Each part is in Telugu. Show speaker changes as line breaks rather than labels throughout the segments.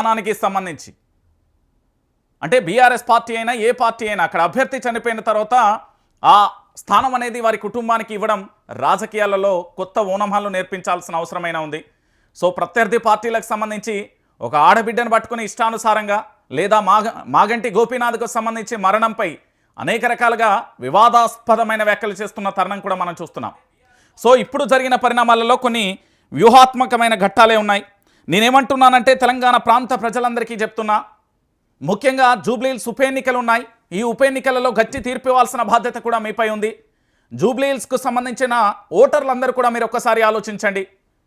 స్థానానికి సంబంధించి. అంటే బీఆర్ఎస్ పార్టీ అయినా ఏ పార్టీ అయినా అక్కడ అభ్యర్థి చనిపోయిన తర్వాత ఆ స్థానం అనేది వారి కుటుంబానికి ఇవ్వడం రాజకీయాలలో కొత్త ఓనమాలు నేర్పించాల్సిన అవసరమైన ఉంది. సో ప్రత్యర్థి పార్టీలకు సంబంధించి ఒక ఆడబిడ్డను పట్టుకుని ఇష్టానుసారంగా లేదా మాగ మాగంటి గోపీనాథ్కు సంబంధించి మరణంపై అనేక రకాలుగా వివాదాస్పదమైన వ్యాఖ్యలు చేస్తున్న తరుణం కూడా మనం చూస్తున్నాం. సో ఇప్పుడు జరిగిన పరిణామాలలో కొన్ని వ్యూహాత్మకమైన ఘట్టాలే ఉన్నాయి. నేనేమంటున్నానంటే తెలంగాణ ప్రాంత ప్రజలందరికీ చెప్తున్నా. ముఖ్యంగా జూబ్లీహిల్స్ ఉప ఎన్నికలు ఉన్నాయి ఈ ఉప ఎన్నికలలో గట్టి తీర్పు ఇవ్వాల్సిన బాధ్యత కూడా మీపై ఉంది. జూబ్లీహిల్స్కు సంబంధించిన ఓటర్లందరూ కూడా మీరు ఒక్కసారి ఆలోచించండి.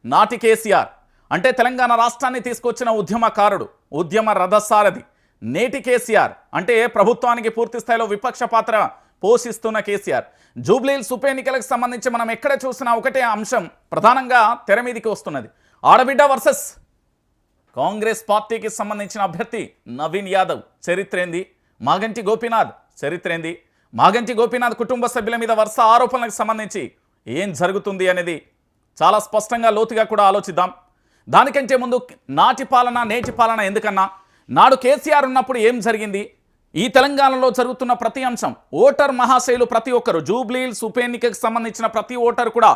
నాటి కేసీఆర్ అంటే తెలంగాణ రాష్ట్రాన్ని తీసుకొచ్చిన ఉద్యమకారుడు ఉద్యమ రథసారథి నేటి కేసీఆర్ అంటే ప్రభుత్వానికి పూర్తి స్థాయిలో విపక్ష పాత్ర పోషిస్తున్న కేసీఆర్. జూబ్లీహిల్స్ ఉప ఎన్నికలకు సంబంధించి మనం ఎక్కడ చూసినా ఒకటే అంశం ప్రధానంగా తెర మీదికి వస్తున్నది. ఆడబిడ్డ వర్సెస్ కాంగ్రెస్ పార్టీకి సంబంధించిన అభ్యర్థి నవీన్ యాదవ్ చరిత్రేంది. మాగంటి గోపీనాథ్ చరిత్రేంది. మాగంటి గోపీనాథ్ కుటుంబ సభ్యుల మీద వరుస ఆరోపణలకు సంబంధించి ఏం జరుగుతుంది అనేది చాలా స్పష్టంగా లోతుగా కూడా ఆలోచిద్దాం. దానికంటే ముందు నాటి పాలన నేటి పాలన ఎందుకన్నా? నాడు కేసీఆర్ ఉన్నప్పుడు ఏం జరిగింది? ఈ తెలంగాణలో జరుగుతున్న ప్రతి అంశం ఓటర్ మహాశైలు ప్రతి ఒక్కరు జూబ్లీల్స్ ఉప ఎన్నికకు సంబంధించిన ప్రతి ఓటర్ కూడా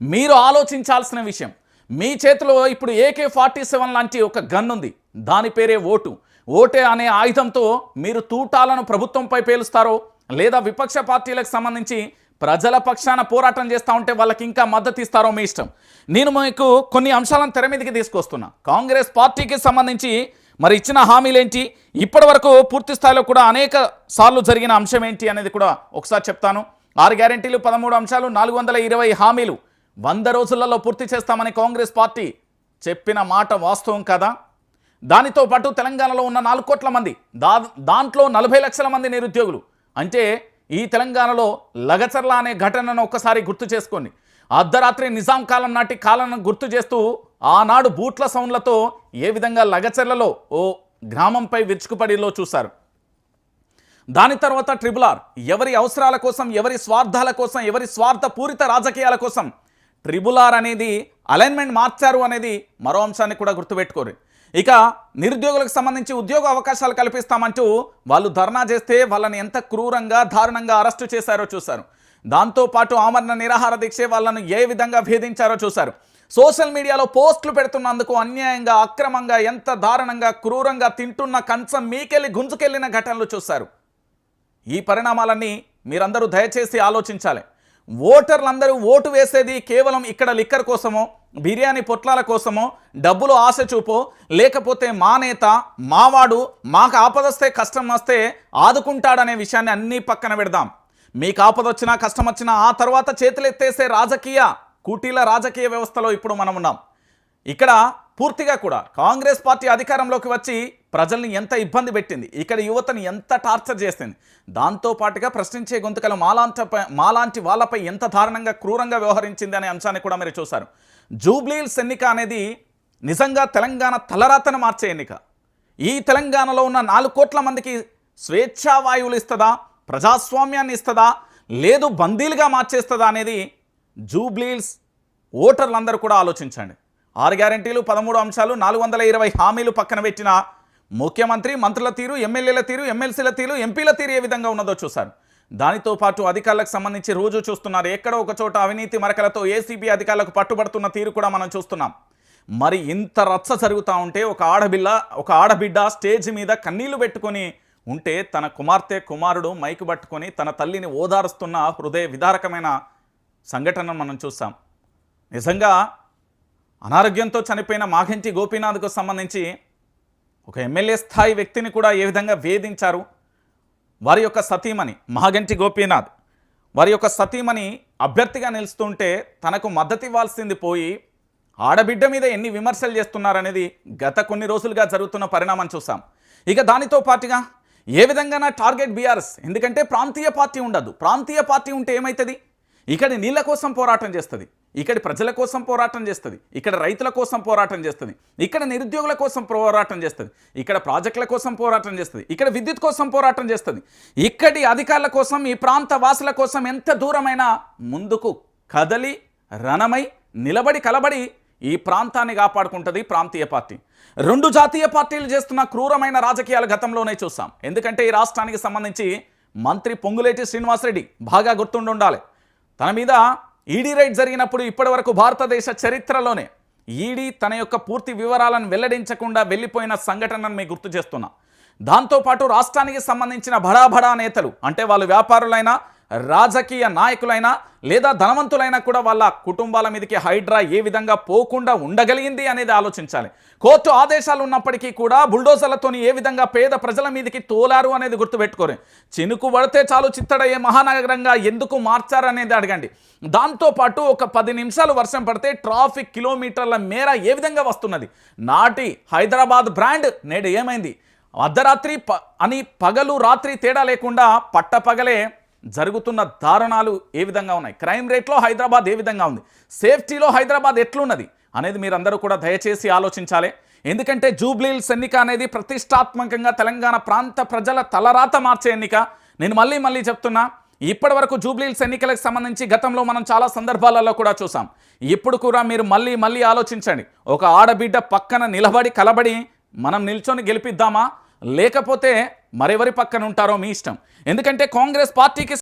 మీరు ఆలోచించాల్సిన విషయం. మీ చేతిలో ఇప్పుడు ఏకే ఫార్టీ సెవెన్ లాంటి ఒక గన్ ఉంది. దాని పేరే ఓటు. ఓటే అనే ఆయుధంతో మీరు తూటాలను ప్రభుత్వంపై పేలుస్తారో లేదా విపక్ష పార్టీలకు సంబంధించి ప్రజల పక్షాన పోరాటం చేస్తూ ఉంటే వాళ్ళకి ఇంకా మద్దతు ఇస్తారో మీ ఇష్టం. నేను మీకు కొన్ని అంశాలను తెర మీదకి తీసుకొస్తున్నా. కాంగ్రెస్ పార్టీకి సంబంధించి మరి ఇచ్చిన హామీలేంటి? ఇప్పటి వరకు పూర్తి స్థాయిలో కూడా అనేక సార్లు జరిగిన అంశం ఏంటి అనేది కూడా ఒకసారి చెప్తాను. ఆరు గ్యారెంటీలు పదమూడు అంశాలు నాలుగు వందల ఇరవై హామీలు వంద రోజులలో పూర్తి చేస్తామని కాంగ్రెస్ పార్టీ చెప్పిన మాట వాస్తవం కదా? దానితో పాటు తెలంగాణలో ఉన్న నాలుగు కోట్ల మంది దా దాంట్లో నలభై లక్షల మంది నిరుద్యోగులు. అంటే ఈ తెలంగాణలో లగచర్ల అనే ఘటనను ఒక్కసారి గుర్తు చేసుకోండి. అర్ధరాత్రి నిజాం కాలం నాటి కాలను గుర్తు చేస్తూ ఆనాడు బూట్ల సౌండ్లతో ఏ విధంగా లగచర్లలో ఓ గ్రామంపై విరుచుకుపడిలో చూశారు. దాని తర్వాత ట్రిబుల్ ఆర్ ఎవరి అవసరాల కోసం ఎవరి స్వార్థాల కోసం ఎవరి స్వార్థ పూరిత రాజకీయాల కోసం ట్రిబుల్ ఆర్ అనేది అలైన్మెంట్ మార్చారు అనేది మరో అంశాన్ని కూడా గుర్తుపెట్టుకోరు. ఇక నిరుద్యోగులకు సంబంధించి ఉద్యోగ అవకాశాలు కల్పిస్తామంటూ వాళ్ళు ధర్నా చేస్తే వాళ్ళని ఎంత క్రూరంగా దారుణంగా అరెస్టు చేశారో చూశారు. దాంతోపాటు ఆమరణ నిరాహార దీక్ష వాళ్ళను ఏ విధంగా భేదించారో చూశారు. సోషల్ మీడియాలో పోస్టులు పెడుతున్నందుకు అన్యాయంగా అక్రమంగా ఎంత దారుణంగా క్రూరంగా తింటున్న కంచం మీకెళ్ళి గుంజుకెళ్ళిన ఘటనలు చూశారు. ఈ పరిణామాలన్నీ మీరందరూ దయచేసి ఆలోచించాలి. ఓటర్లందరూ ఓటు వేసేది కేవలం ఇక్కడ లిక్కర్ కోసమో బిర్యానీ పొట్లాల కోసమో డబ్బులు ఆశ చూపో లేకపోతే మా నేత మావాడు మాకు ఆపదొస్తే కష్టం వస్తే ఆదుకుంటాడనే విషయాన్ని అన్నీ పక్కన పెడదాం. మీకు ఆపద వచ్చినా కష్టం వచ్చినా ఆ తర్వాత చేతులెత్తేసే రాజకీయ కుటీల రాజకీయ వ్యవస్థలో ఇప్పుడు మనం ఉన్నాం. ఇక్కడ పూర్తిగా కూడా కాంగ్రెస్ పార్టీ అధికారంలోకి వచ్చి ప్రజల్ని ఎంత ఇబ్బంది పెట్టింది ఇక్కడ యువతను ఎంత టార్చర్ చేసింది దాంతో పాటుగా ప్రశ్నించే గొంతుకలు మాలాంటపై మాలాంటి వాళ్ళపై ఎంత దారుణంగా క్రూరంగా వ్యవహరించింది అనే అంశాన్ని కూడా మీరు చూశారు. జూబ్లీల్స్ ఎన్నిక అనేది నిజంగా తెలంగాణ తలరాతను మార్చే ఎన్నిక. ఈ తెలంగాణలో ఉన్న నాలుగు కోట్ల మందికి స్వేచ్ఛావాయువులు ఇస్తుందా ప్రజాస్వామ్యాన్ని ఇస్తుందా లేదు బందీలుగా మార్చేస్తుందా అనేది జూబ్లీల్స్ ఓటర్లందరూ కూడా ఆలోచించండి. ఆరు గ్యారెంటీలు పదమూడు అంశాలు నాలుగు వందల ఇరవై హామీలు పక్కన పెట్టిన ముఖ్యమంత్రి మంత్రుల తీరు ఎమ్మెల్యేల తీరు ఎమ్మెల్సీల తీరు ఎంపీల తీరు ఏ విధంగా ఉన్నదో చూశారు. దానితో పాటు అధికారులకు సంబంధించి రోజు చూస్తున్నారు ఎక్కడో ఒక చోట అవినీతి మరకలతో ఏసీబీ అధికారులకు పట్టుబడుతున్న తీరు కూడా మనం చూస్తున్నాం. మరి ఇంత రచ్చ జరుగుతూ ఉంటే ఒక ఆడబిల్ల ఒక ఆడబిడ్డ స్టేజ్ మీద కన్నీళ్ళు పెట్టుకొని ఉంటే తన కుమార్తె కుమారుడు మైకు పట్టుకొని తన తల్లిని ఓదారుస్తున్న హృదయ విదారకమైన సంఘటనను మనం చూసాం నిజంగా అనారోగ్యంతో చనిపోయిన మాఘంటి గోపీనాథ్కు సంబంధించి ఒక ఎమ్మెల్యే స్థాయి వ్యక్తిని కూడా ఏ విధంగా వేధించారు? వారి యొక్క సతీమణి మహాగంటి గోపీనాథ్. వారి యొక్క సతీమణి అభ్యర్థిగా నిలుస్తుంటే తనకు మద్దతు ఇవ్వాల్సింది పోయి ఆడబిడ్డ మీద ఎన్ని విమర్శలు చేస్తున్నారనేది గత కొన్ని రోజులుగా జరుగుతున్న పరిణామం చూసాం ఇక దానితో పాటుగా ఏ విధంగా నా టార్గెట్ బీఆర్ఎస్? ఎందుకంటే ప్రాంతీయ పార్టీ ఉండదు. ప్రాంతీయ పార్టీ ఉంటే ఏమవుతుంది ఇక్కడ నీళ్ళ కోసం పోరాటం చేస్తుంది. ఇక్కడ ప్రజల కోసం పోరాటం చేస్తుంది. ఇక్కడ రైతుల కోసం పోరాటం చేస్తుంది. ఇక్కడ నిరుద్యోగుల కోసం పోరాటం చేస్తుంది. ఇక్కడ ప్రాజెక్టుల కోసం పోరాటం చేస్తుంది. ఇక్కడ విద్యుత్ కోసం పోరాటం చేస్తుంది. ఇక్కడి అధికారుల కోసం ఈ ప్రాంత వాసుల కోసం ఎంత దూరమైనా ముందుకు కదలి రణమై నిలబడి కలబడి ఈ ప్రాంతాన్ని కాపాడుకుంటుంది ప్రాంతీయ పార్టీ. రెండు జాతీయ పార్టీలు చేస్తున్న క్రూరమైన రాజకీయాలు గతంలోనే చూసాం. ఎందుకంటే ఈ రాష్ట్రానికి సంబంధించి మంత్రి పొంగులేటి శ్రీనివాసరెడ్డి బాగా గుర్తుండి ఉండాలి. తన మీద ఈడీ రైడ్ జరిగినప్పుడు ఇప్పటివరకు భారతదేశ చరిత్రలోనే ఈడీ తన యొక్క పూర్తి వివరాలను వెల్లడించకుండా వెళ్ళిపోయిన సంఘటనను మీకు గుర్తు చేస్తున్నా. దాంతోపాటు రాష్ట్రానికి సంబంధించిన బడాబడా నేతలు అంటే వాళ్ళు వ్యాపారులైనా రాజకీయ నాయకులైనా లేదా ధనవంతులైనా కూడా వాళ్ళ కుటుంబాల మీదకి హైడ్రా ఏ విధంగా పోకుండా ఉండగలిగింది అనేది ఆలోచించాలి. కోర్టు ఆదేశాలు ఉన్నప్పటికీ కూడా బుల్డోజర్లతోని ఏ విధంగా పేద ప్రజల మీదకి తోలారు అనేది గుర్తుపెట్టుకోరు. చినుకు పడితే చాలు చిత్తడయ్యే మహానగరంగా ఎందుకు మార్చారు అనేది అడగండి. దాంతోపాటు ఒక పది నిమిషాలు వర్షం పడితే ట్రాఫిక్ కిలోమీటర్ల మేర ఏ విధంగా వస్తున్నది? నాటి హైదరాబాద్ బ్రాండ్ నేడు ఏమైంది? అర్ధరాత్రి ప అని పగలు రాత్రి తేడా లేకుండా పట్టపగలే జరుగుతున్న దారుణాలు ఏ విధంగా ఉన్నాయి? క్రైమ్ రేట్లో హైదరాబాద్ ఏ విధంగా ఉంది? సేఫ్టీలో హైదరాబాద్ ఎట్లున్నది? అనేది మీరందరూ కూడా దయచేసి ఆలోచించాలి. ఎందుకంటే జూబ్లీల్స్ ఎన్నిక అనేది ప్రతిష్టాత్మకంగా తెలంగాణ ప్రాంత ప్రజల తలరాత మార్చే ఎన్నిక. నేను మళ్ళీ మళ్ళీ చెప్తున్నా ఇప్పటి వరకు జూబ్లీల్స్ ఎన్నికలకు సంబంధించి గతంలో మనం చాలా సందర్భాలలో కూడా చూసాం. ఇప్పుడు కూడా మీరు మళ్ళీ మళ్ళీ ఆలోచించండి. ఒక ఆడబిడ్డ పక్కన నిలబడి కలబడి మనం నిల్చొని గెలిపిద్దామా? లేకపోతే మరెవరి పక్కన ఉంటారో మీ ఇష్టం. ఎందుకంటే కాంగ్రెస్ పార్టీకి